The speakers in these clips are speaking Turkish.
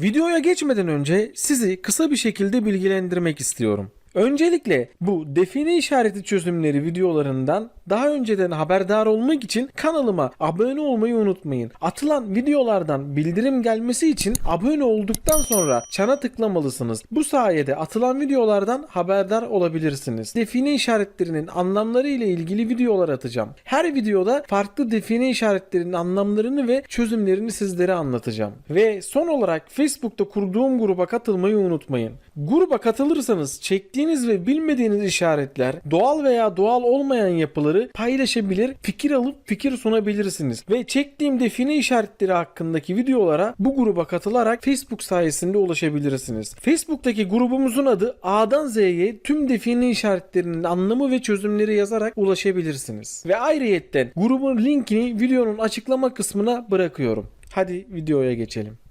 Videoya geçmeden önce sizi kısa bir şekilde bilgilendirmek istiyorum. Öncelikle bu define işareti çözümleri videolarından daha önceden haberdar olmak için kanalıma abone olmayı unutmayın. Atılan videolardan bildirim gelmesi için abone olduktan sonra çana tıklamalısınız. Bu sayede atılan videolardan haberdar olabilirsiniz. Define işaretlerinin anlamları ile ilgili videolar atacağım. Her videoda farklı define işaretlerinin anlamlarını ve çözümlerini sizlere anlatacağım. Ve son olarak Facebook'ta kurduğum gruba katılmayı unutmayın. Gruba katılırsanız çektiğiniz ve bilmediğiniz işaretler, doğal veya doğal olmayan yapıları paylaşabilir, fikir alıp fikir sunabilirsiniz. Ve çektiğim define işaretleri hakkındaki videolara bu gruba katılarak Facebook sayesinde ulaşabilirsiniz. Facebook'taki grubumuzun adı A'dan Z'ye tüm define işaretlerinin anlamı ve çözümleri yazarak ulaşabilirsiniz. Ve ayrıyetten grubun linkini videonun açıklama kısmına bırakıyorum. Hadi videoya geçelim.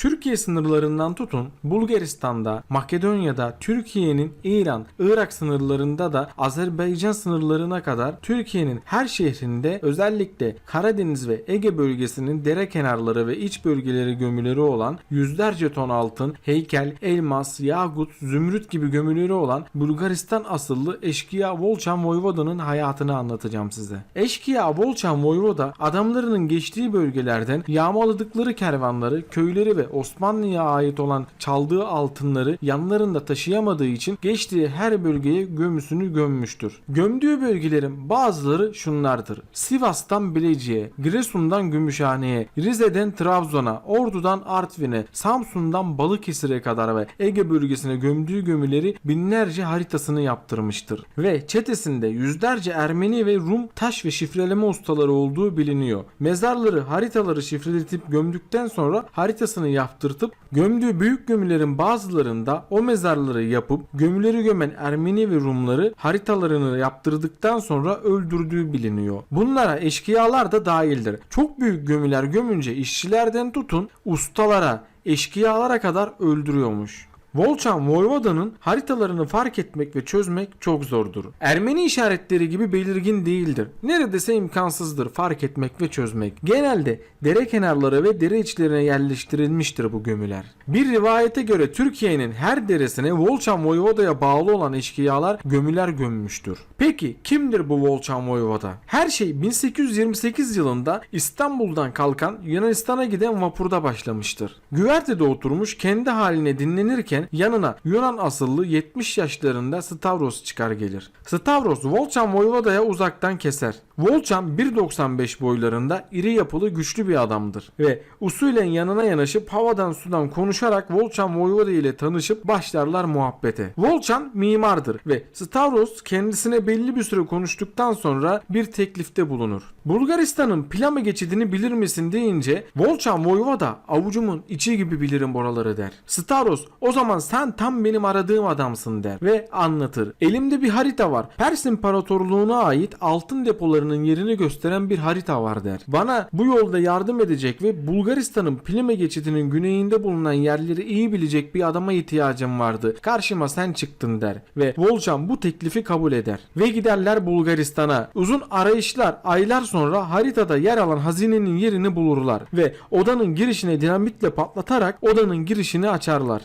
Türkiye sınırlarından tutun Bulgaristan'da, Makedonya'da, Türkiye'nin İran, Irak sınırlarında da Azerbaycan sınırlarına kadar Türkiye'nin her şehrinde özellikle Karadeniz ve Ege bölgesinin dere kenarları ve iç bölgeleri gömüleri olan yüzlerce ton altın, heykel, elmas, yakut, zümrüt gibi gömüleri olan Bulgaristan asıllı eşkıya Volçan Voyvoda'nın hayatını anlatacağım size. Eşkıya Volçan Voyvoda adamlarının geçtiği bölgelerden yağmaladıkları kervanları, köyleri ve Osmanlı'ya ait olan çaldığı altınları yanlarında taşıyamadığı için geçtiği her bölgeye gömüsünü gömmüştür. Gömdüğü bölgelerin bazıları şunlardır. Sivas'tan Bilecik'e, Giresun'dan Gümüşhane'ye, Rize'den Trabzon'a, Ordu'dan Artvin'e, Samsun'dan Balıkesir'e kadar ve Ege bölgesine gömdüğü gömüleri binlerce haritasını yaptırmıştır. Ve çetesinde yüzlerce Ermeni ve Rum taş ve şifreleme ustaları olduğu biliniyor. Mezarları haritaları şifreletip gömdükten sonra haritasını yaptırtıp gömdüğü büyük gömülerin bazılarında o mezarları yapıp gömüleri gömen Ermeni ve Rumları haritalarını yaptırdıktan sonra öldürdüğü biliniyor. Bunlara eşkıyalar da dahildir. Çok büyük gömüler gömünce işçilerden tutun ustalara, eşkıyalara kadar öldürüyormuş. Volçan Voyvoda'nın haritalarını fark etmek ve çözmek çok zordur. Ermeni işaretleri gibi belirgin değildir. Neredeyse imkansızdır fark etmek ve çözmek. Genelde dere kenarları ve dere içlerine yerleştirilmiştir bu gömüler. Bir rivayete göre Türkiye'nin her deresine Volçan Voyvoda'ya bağlı olan eşkıyalar gömüler gömmüştür. Peki kimdir bu Volçan Voyvoda? Her şey 1828 yılında İstanbul'dan kalkan Yunanistan'a giden vapurda başlamıştır. Güvertede oturmuş kendi haline dinlenirken yanına Yunan asıllı 70 yaşlarında Stavros çıkar gelir. Stavros Volçan Voyvoda'ya uzaktan keser. Volçan 1.95 boylarında iri yapılı güçlü bir adamdır ve usulen yanına yanaşıp havadan sudan konuşarak Volçan Voyvoda ile tanışıp başlarlar muhabbete. Volçan mimardır ve Stavros kendisine belli bir süre konuştuktan sonra bir teklifte bulunur. Bulgaristan'ın Plama geçidini bilir misin deyince Volçan Voyvoda avucumun içi gibi bilirim oraları der. Stavros o zaman sen tam benim aradığım adamsın der ve anlatır. Elimde bir harita var. Pers İmparatorluğu'na ait altın depolarının yerini gösteren bir harita var der. Bana bu yolda yardım edecek ve Bulgaristan'ın Plime geçidinin güneyinde bulunan yerleri iyi bilecek bir adama ihtiyacım vardı. Karşıma sen çıktın der ve Volcan bu teklifi kabul eder. Ve giderler Bulgaristan'a. Uzun arayışlar aylar sonra haritada yer alan hazinenin yerini bulurlar ve odanın girişine dinamitle patlatarak odanın girişini açarlar.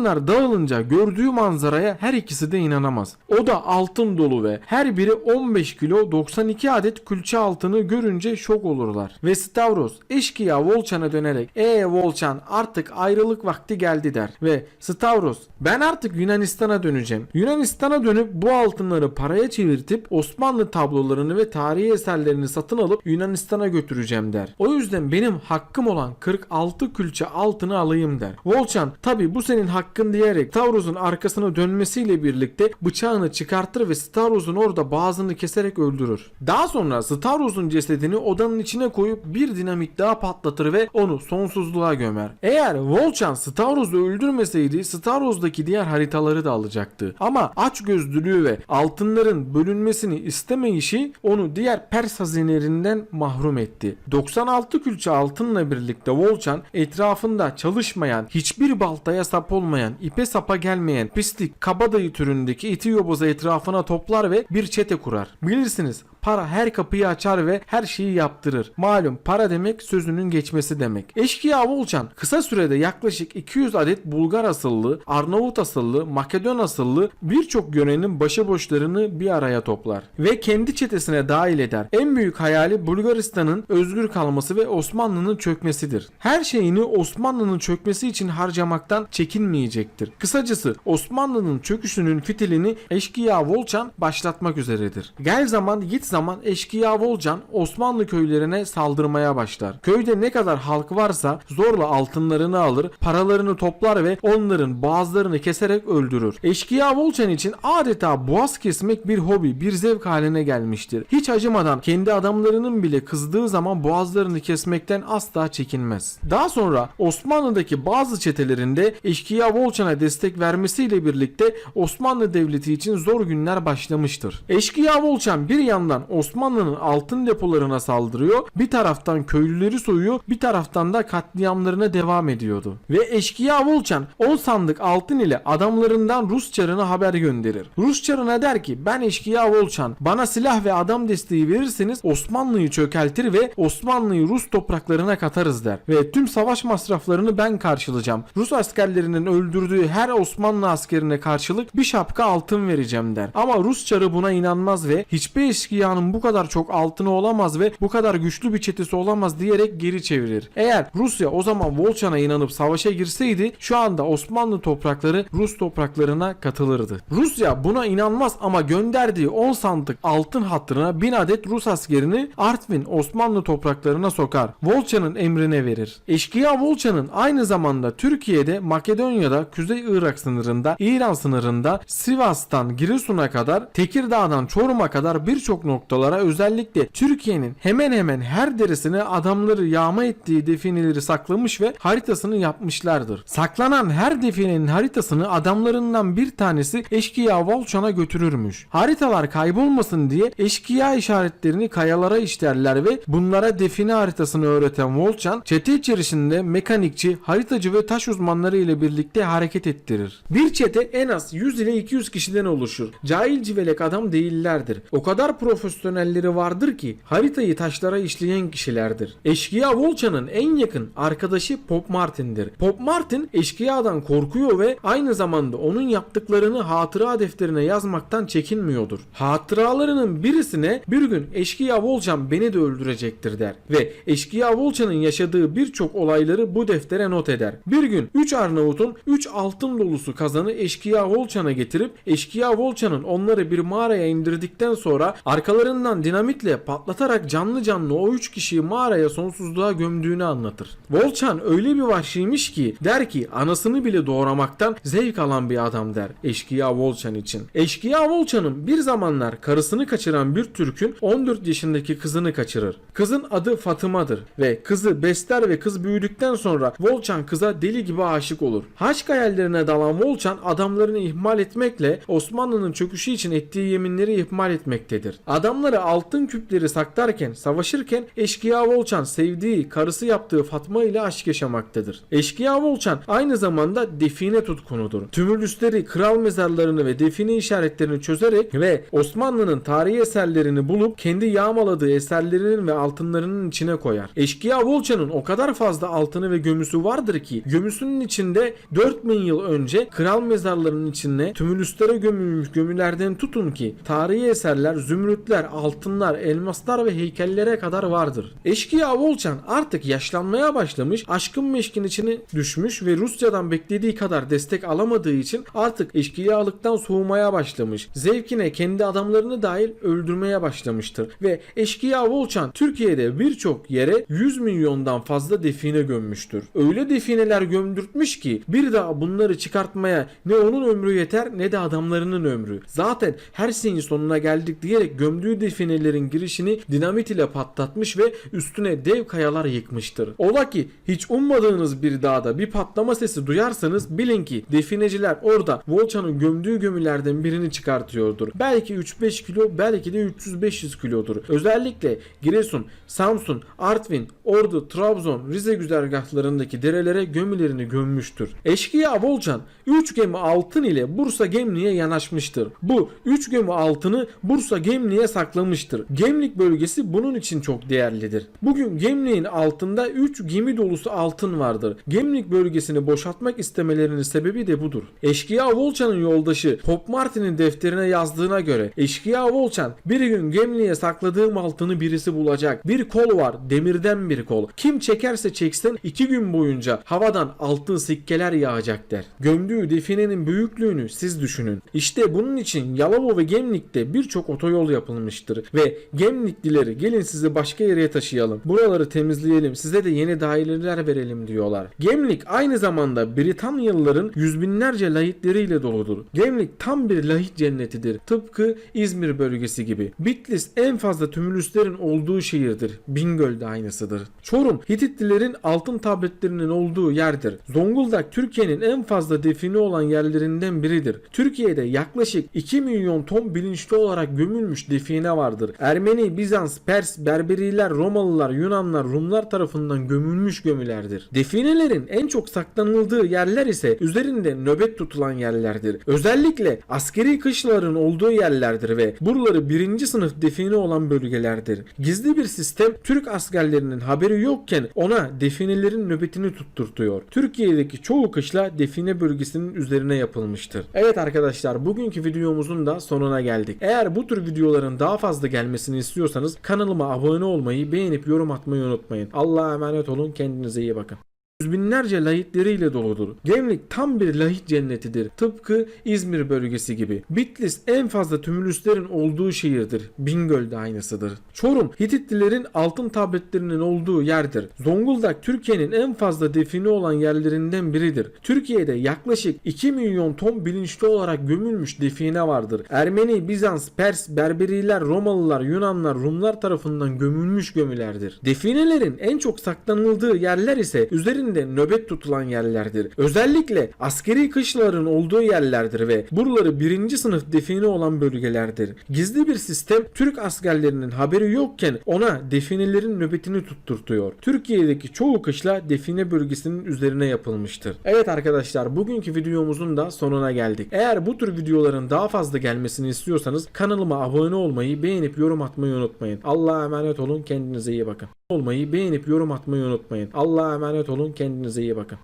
Dumanlar dağılınca gördüğü manzaraya her ikisi de inanamaz. Oda altın dolu ve her biri 15 kilo 92 adet külçe altını görünce şok olurlar. Ve Stavros eşkıya Volçan'a dönerek ee Volçan artık ayrılık vakti geldi der. Ve Stavros ben artık Yunanistan'a döneceğim. Yunanistan'a dönüp bu altınları paraya çevirtip Osmanlı tablolarını ve tarihi eserlerini satın alıp Yunanistan'a götüreceğim der. O yüzden benim hakkım olan 46 külçe altını alayım der. Volçan tabi bu senin hakkın diyerek Tavros'un arkasına dönmesiyle birlikte bıçağını çıkartır ve Stavros'un orada boğazını keserek öldürür. Daha sonra Stavros'un cesedini odanın içine koyup bir dinamit daha patlatır ve onu sonsuzluğa gömer. Eğer Volçan Stavros'u öldürmeseydi Stavros'daki diğer haritaları da alacaktı. Ama açgözlülüğü ve altınların bölünmesini istemeyişi onu diğer Pers hazinelerinden mahrum etti. 96 külçe altınla birlikte Volçan etrafında çalışmayan, hiçbir baltaya sap olmayan, ipe sapa gelmeyen pislik kabadayı türündeki iti yobozu etrafına toplar ve bir çete kurar. Bilirsiniz Para her kapıyı açar ve her şeyi yaptırır. Malum para demek sözünün geçmesi demek. Eşkıya Volçan kısa sürede yaklaşık 200 adet Bulgar asıllı, Arnavut asıllı, Makedon asıllı birçok yörenin başıboşlarını bir araya toplar. Ve kendi çetesine dahil eder. En büyük hayali Bulgaristan'ın özgür kalması ve Osmanlı'nın çökmesidir. Her şeyini Osmanlı'nın çökmesi için harcamaktan çekinmeyecektir. Kısacası Osmanlı'nın çöküşünün fitilini Eşkıya Volçan başlatmak üzeredir. Gel zaman git zaman Eşkıya Volçan Osmanlı köylerine saldırmaya başlar. Köyde ne kadar halk varsa zorla altınlarını alır, paralarını toplar ve onların boğazlarını keserek öldürür. Eşkıya Volçan için adeta boğaz kesmek bir hobi, bir zevk haline gelmiştir. Hiç acımadan kendi adamlarının bile kızdığı zaman boğazlarını kesmekten asla çekinmez. Daha sonra Osmanlı'daki bazı çetelerinde Eşkıya Volçan'a destek vermesiyle birlikte Osmanlı Devleti için zor günler başlamıştır. Eşkıya Volçan bir yandan Osmanlı'nın altın depolarına saldırıyor, bir taraftan köylüleri soyuyor, bir taraftan da katliamlarına devam ediyordu. Ve Eşkıya Volçan 10 sandık altın ile adamlarından Rus çarına haber gönderir. Rus çarına der ki ben Eşkıya Volçan bana silah ve adam desteği verirseniz Osmanlı'yı çökeltir ve Osmanlı'yı Rus topraklarına katarız der. Ve tüm savaş masraflarını ben karşılayacağım. Rus askerlerinin öldürdüğü her Osmanlı askerine karşılık bir şapka altın vereceğim der. Ama Rus çarı buna inanmaz ve hiçbir eşkıyanın bu kadar çok altını olamaz ve bu kadar güçlü bir çetesi olamaz diyerek geri çevirir. Eğer Rusya o zaman Volçan'a inanıp savaşa girseydi şu anda Osmanlı toprakları Rus topraklarına katılırdı. Rusya buna inanmaz ama gönderdiği 10 sandık altın hatırına 1000 adet Rus askerini Artvin Osmanlı topraklarına sokar. Volçan'ın emrine verir. Eşkıya Volçan'ın aynı zamanda Türkiye'de, Makedonya'da, Kuzey Irak sınırında, İran sınırında, Sivas'tan Giresun'a kadar, Tekirdağ'dan Çorum'a kadar birçok noktalara özellikle Türkiye'nin hemen hemen her deresine adamları yağma ettiği defineleri saklamış ve haritasını yapmışlardır. Saklanan her definenin haritasını adamlarından bir tanesi Eşkıya Volçan'a götürürmüş. Haritalar kaybolmasın diye eşkıya işaretlerini kayalara işlerler ve bunlara define haritasını öğreten Volçan çete içerisinde mekanikçi, haritacı ve taş uzmanları ile birlikte hareket ettirir. Bir çete en az 100 ile 200 kişiden oluşur. Cahil civelek adam değillerdir. O kadar profesyonelleri vardır ki haritayı taşlara işleyen kişilerdir. Eşkıya Volçan'ın en yakın arkadaşı Pop Martin'dir. Pop Martin eşkıyadan korkuyor ve aynı zamanda onun yaptıklarını hatıra defterine yazmaktan çekinmiyordur. Hatıralarının birisine bir gün eşkıya Volçan beni de öldürecektir der ve eşkıya Volçan'ın yaşadığı birçok olayları bu deftere not eder. Bir gün 3 Arnavut'un 3 altın dolusu kazanı eşkıya Volçan'a getirip eşkıya Volçan'ın onları bir mağaraya indirdikten sonra arkalarından dinamitle patlatarak canlı canlı o 3 kişiyi mağaraya sonsuzluğa gömdüğünü anlatır. Volçan öyle bir vahşiymiş ki der ki anasını bile doğramaktan zevk alan bir adam der eşkıya Volçan için. Eşkıya Volçan'ın bir zamanlar karısını kaçıran bir Türk'ün 14 yaşındaki kızını kaçırır. Kızın adı Fatıma'dır ve kızı besler ve kız büyüdükten sonra Volçan kıza deli gibi aşık olur. Aşk hayallerine dalan Volçan adamlarını ihmal etmekle Osmanlı'nın çöküşü için ettiği yeminleri ihmal etmektedir. Adamları altın küpleri saklarken, savaşırken eşkıya Volçan sevdiği, karısı yaptığı Fatma ile aşk yaşamaktadır. Eşkıya Volçan aynı zamanda define tutkunudur. Tümülüsleri, kral mezarlarını ve define işaretlerini çözerek ve Osmanlı'nın tarihi eserlerini bulup kendi yağmaladığı eserlerinin ve altınlarının içine koyar. Eşkıya Volçan'ın o kadar fazla altını ve gömüsü vardır ki gömüsünün içinde 4000 yıl önce kral mezarlarının içine tümülüslere gömülmüş gömülerden tutun ki tarihi eserler, zümrütler, altınlar, elmaslar ve heykellere kadar vardır. Eşkıya Volçan artık yaşlanmaya başlamış, aşkın meşkin içine düşmüş ve Rusya'dan beklediği kadar destek alamadığı için artık eşkıyalıktan soğumaya başlamış. Zevkine kendi adamlarını dahil öldürmeye başlamıştır ve eşkıya Volçan Türkiye'de birçok yere 100 milyondan fazla define gömmüştür. Öyle defineler gömdürtmüş ki bir daha bunları çıkartmaya ne onun ömrü yeter ne de adamlarının ömrü. Zaten her şeyin sonuna geldik diyerek gömdüğü definelerin girişini dinamit ile patlatmış ve üstüne dev kayalar yıkmıştır. Ola ki hiç ummadığınız bir dağda bir patlama sesi duyarsanız bilin ki defineciler orada Volçan'ın gömdüğü gömülerden birini çıkartıyordur. Belki 3-5 kilo belki de 300-500 kilodur. Özellikle Giresun, Samsun, Artvin, Ordu, Trabzon, Rize güzergahlarındaki derelere gömülerini gömmüştür. Eşkıya Volçan 3 gemi altın ile Bursa Gemli'ye yanaşmıştır. Bu 3 gemi altını Bursa Gemli'ye saklamıştır. Gemlik bölgesi bunun için çok değerlidir. Bugün Gemlik'in altında 3 gemi dolusu altın vardır. Gemlik bölgesini boşaltmak istemelerinin sebebi de budur. Eşkıya Volçan'ın yoldaşı Pop Martin'in defterine yazdığına göre Eşkıya Volçan bir gün Gemlik'e sakladığım altını birisi bulacak. Bir kol var demirden bir kol. Kim çekerse çeksin iki gün boyunca havadan altın sikkeler yağacak der. Gömdüğü definenin büyüklüğünü siz düşünün. İşte bunun için Yalova ve Gemlik'te birçok otoyol yapılmıştır ve Gemliklileri gelin sizi başka yere taşıyalım. Buraları temizleyelim. Size de yeni daireler verelim diyorlar. Gemlik aynı zamanda Britanyalıların yüz binlerce lahitleriyle doludur. Gemlik tam bir lahit cennetidir. Tıpkı İzmir bölgesi gibi. Bitlis en fazla tümülüslerin olduğu şehirdir. Bingöl de aynısıdır. Çorum Hititlilerin altın tabletlerinin olduğu yerdir. Zonguldak Türkiye'nin en fazla define olan yerlerinden biridir. Türkiye'de yaklaşık 2 milyon ton bilinçli olarak gömülmüş define vardır. Ermeni, Bizans, Pers, Berberiler, Romalılar, Yunanlar, Rumlar tarafından gömülmüş gömülerdir. Definelerin en çok saklanıldığı yerler ise üzerinde nöbet tutulan yerlerdir. Özellikle askeri kışlaların olduğu yerlerdir ve buraları birinci sınıf define olan bölgelerdir. Gizli bir sistem Türk askerlerinin haberi yokken ona definelerin nöbetini tutturtuyor. Türkiye'deki çoğu kışla define bölgesinin üzerine yapılmıştır. Evet arkadaşlar bugünkü videomuzun da sonuna geldik. Eğer bu tür videoların daha fazla gelmesini istiyorsanız kanalıma abone olmayı, beğenip yorum atmayı unutmayın. Allah'a emanet olun. Kendinize iyi bakın. Yüz binlerce lahitleriyle doludur. Gemlik tam bir lahit cennetidir. Tıpkı İzmir bölgesi gibi. Bitlis en fazla tümülüslerin olduğu şehirdir. Bingöl de aynısıdır. Çorum Hititlilerin altın tabletlerinin olduğu yerdir. Zonguldak Türkiye'nin en fazla define olan yerlerinden biridir. Türkiye'de yaklaşık 2 milyon ton bilinçli olarak gömülmüş define vardır. Ermeni, Bizans, Pers, Berberiler, Romalılar, Yunanlar, Rumlar tarafından gömülmüş gömülerdir. Definelerin en çok saklanıldığı yerler ise üzerinde nöbet tutulan yerlerdir. Özellikle askeri kışlaların olduğu yerlerdir ve buraları birinci sınıf define olan bölgelerdir. Gizli bir sistem Türk askerlerinin haberi yokken ona definelerin nöbetini tutturtuyor. Türkiye'deki çoğu kışla define bölgesinin üzerine yapılmıştır. Evet arkadaşlar bugünkü videomuzun da sonuna geldik. Eğer bu tür videoların daha fazla gelmesini istiyorsanız kanalıma abone olmayı, beğenip yorum atmayı unutmayın. Allah'a emanet olun. Kendinize iyi bakın olmayı, beğenip yorum atmayı unutmayın. Allah'a emanet olun. Kendinize iyi bakın.